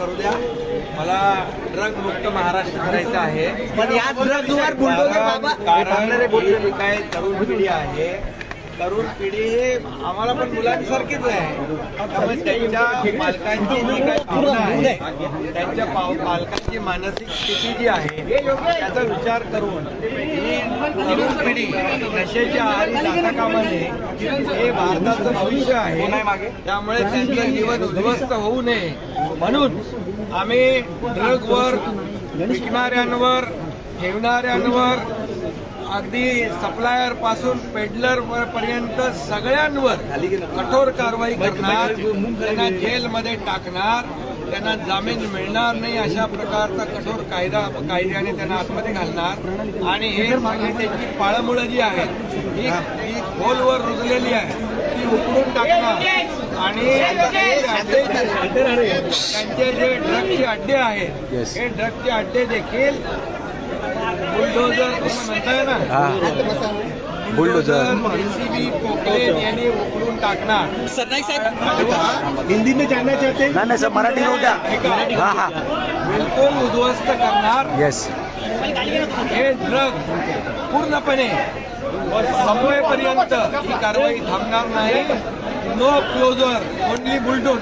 करू द्या. मला ड्रग मुक्त महाराष्ट्र करायचं आहे. पण या बुलडोजर बाबा कारण काय तरुण पिढी आहे. तरुण पिढी हे आम्हाला पण मुलांसारखीच आहे. त्यामुळे त्यांच्या पालकांची जी काही भावना आहे त्यांच्या पाव- पालकांची मानसिक स्थिती जी आहे त्याचा विचार करून ही तरुण पिढी नशेच्या आहारी जाता कामा हे भारताचं भविष्य आहे. त्यामुळे त्यांचं जीवन उद्ध्वस्त होऊ नये. म्हणून आम्ही ड्रगवर विकणाऱ्यांवर ठेवणाऱ्यांवर अगदी सप्लायरपासून पेडलर पर्यंत सगळ्यांवर कठोर कारवाई करणार त्यांना जेलमध्ये टाकणार त्यांना जामीन मिळणार नाही अशा प्रकारचा कठोर कायदा कायद्याने त्यांना आतमध्ये घालणार. आणि हे त्यांची पाळमुळं जी आहेत ही ही खोलवर रुजलेली आहे ती उकडून टाकणार. आणि हे त्यांचे जे ड्रगचे अड्डे आहेत हे ड्रगचे अड्डे देखील बुलडोजर तुम्ही म्हणताय ना बुलडोझर. जेसीबी पोकलेन यांनी उकळून टाकणार सरनाईक साहेब हिंदी में जानना चाहते हैं नाही नाही सर मराठी द्या हा हा बिलकुल उद्ध्वस्त करणार येस हे ड्रग पूर्णपणे संपवेपर्यंत ही कारवाई थांबणार नाही नो क्लोजर ओनली बुलडोज